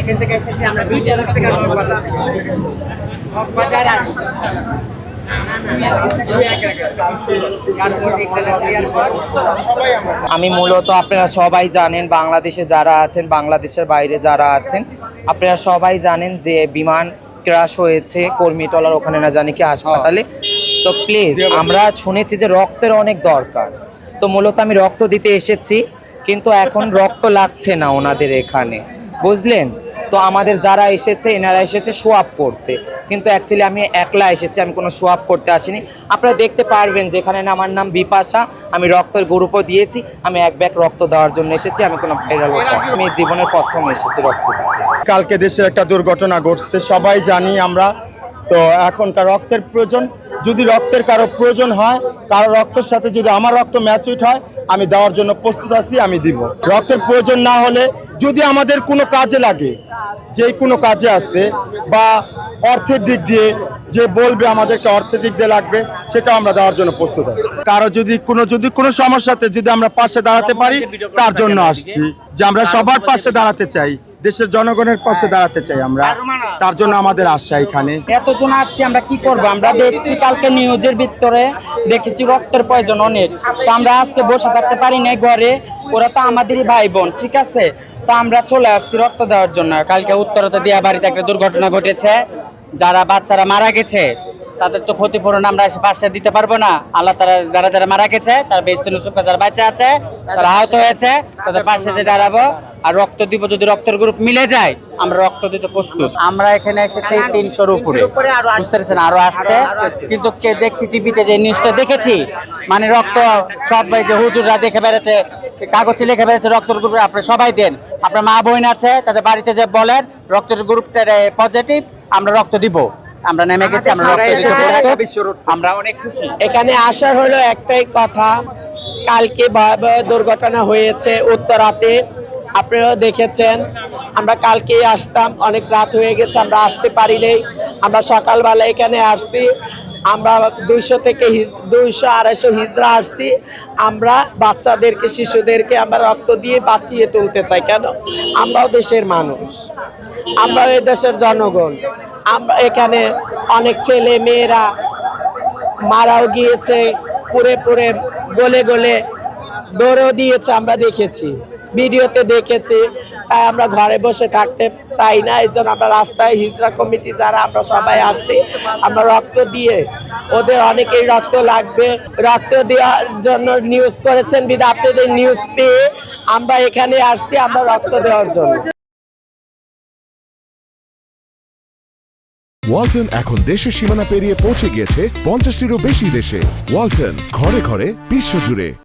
এখান থেকে এসেছি আমরা দুইটা এলাকা থেকে বাজার আমি মূলত আপনারা সবাই জানেন বাংলাদেশে যারা আছেন বাংলাদেশের বাইরে যারা আছেন আপনারা সবাই জানেন যে বিমান ক্রাশ হয়েছে কর্মীটলার ওখানে না জানি কি হাসপাতালে। তো প্লিজ আমরা শুনেছি যে রক্তের অনেক দরকার। তো মূলত আমি রক্ত দিতে এসেছি, কিন্তু এখন রক্ত লাগছে না ওনাদের এখানে। বুঝলেন? তো আমাদের যারা এসেছে, এনারা এসেছে সোয়াপ করতে। কিন্তু অ্যাকচুয়ালি আমি একলা এসেছি, আমি কোনো সোয়াপ করতে আসিনি। আপনারা দেখতে পারবেন যেখানে না আমার নাম বিপাশা, আমি রক্তের গ্রুপও দিয়েছি, আমি এক ব্যাগ রক্ত দেওয়ার জন্য এসেছি, আমি কোনো ভাইরাল। আমি জীবনের প্রথম এসেছি রক্ত কালকে দেশের একটা দুর্ঘটনা ঘটছে, সবাই জানি আমরা। তো এখনকার রক্তের প্রয়োজন যদি রক্তের কারও প্রয়োজন হয়, কারও রক্তের সাথে যদি আমার রক্ত ম্যাচুইট হয়, আমি দেওয়ার জন্য প্রস্তুত আছি, আমি দিব। রক্তের প্রয়োজন না হলে যদি আমাদের কোনো কাজে লাগে, যে কোনো কাজে আসছে বা অর্থের দিক দিয়ে যে বলবে আমাদেরকে অর্থের দিক দিয়ে লাগবে সেটা আমরা দেওয়ার জন্য প্রস্তুত আছি। কারও যদি কোনো যদি কোনো সমস্যাতে যদি আমরা পাশে দাঁড়াতে পারি, তার জন্য আসছি। যে আমরা সবার পাশে দাঁড়াতে চাই দেশের জনগণের পাশে দাঁড়াতে চাই আমরা। তার জন্য আমাদের আশা এখানে। এতজন আসছি আমরা কি করব? আমরা দেখছি কালকে নিউজের ভিতরে দেখেছি রক্তের প্রয়োজন অনেক। তো আমরা আজকে বসে থাকতে পারি না ঘরে ওরা তো আমাদেরই ভাই বোন ঠিক আছে? তো আমরা চলে আসছি রক্ত দেওয়ার জন্য। কালকে উত্তরতে দিয়া বাড়িতে একটা দুর্ঘটনা ঘটেছে। যারা বাচ্চারা মারা গেছে তাদের তো ক্ষতিপূরণ আমরা এসে পাশে দিতে পারব না। আল্লাহ তারা যারা যারা মারা গেছে তারা বেস্ত নুসুকা যারা বাচ্চা আছে তারা আহত হয়েছে তাদের পাশে যে দাঁড়াবো। আর রক্ত দিব যদি রক্তের গ্রুপ মিলে যায় আমরা রক্ত দিতে প্রস্তুত। আমরা এখানে এসেছি তিনশোর উপরে। বুঝতে পারছেন? আরও আসছে। কিন্তু কে দেখছি টিভিতে যে নিউজটা দেখেছি মানে রক্ত সব যে হুজুররা দেখে বেড়েছে কাগজে লিখে বেড়েছে রক্তের গ্রুপে আপনি সবাই দেন। আপনার মা বোন আছে তাদের বাড়িতে যে বলেন রক্তের গ্রুপটা পজিটিভ আমরা রক্ত দিব। আমরা নেমে গেছি আমরা রক্ত দিতে প্রস্তুত। আমরা অনেক খুশি। এখানে আসার হলো একটাই কথা কালকে ভয়াবহ দুর্ঘটনা হয়েছে উত্তরাতে। আপনারাও দেখেছেন, আমরা কালকেই আসতাম, অনেক রাত হয়ে গেছে, আমরা আসতে পারি নেই। আমরা সকালবেলা এখানে আসছি, আমরা দুইশো থেকে দুইশো, আড়াইশো হিজড়া আসছি। আমরা বাচ্চাদেরকে, শিশুদেরকে আমরা রক্ত দিয়ে বাঁচিয়ে তুলতে চাই কেন? আমরাও দেশের মানুষ। আমরা এই দেশের জনগণ। আমরা এখানে অনেক ছেলে মেয়েরা মারাও গিয়েছে পুরে পুরে গলে গলে দৌড়ও দিয়েছে, আমরা দেখেছি। ভিডিওতে দেখেছি, তাই আমরা ঘরে বসে থাকতে চাই না। এই জন্য আমরা রাস্তায় হিজরা কমিটি যারা, আমরা সবাই আসছি। আমরা রক্ত দিয়ে, ওদের অনেকেই রক্ত লাগবে। রক্ত দেওয়ার জন্য নিউজ করেছেন বিধা আপনাদের নিউজ পেয়ে আমরা এখানে আসছি, আমরা রক্ত দেওয়ার জন্য। ওয়ালটন এখন দেশের সীমানা পেরিয়ে পৌঁছে গিয়েছে পঞ্চাশটিরও বেশি দেশে। ওয়ালটন, ঘরে ঘরে বিশ্বজুড়ে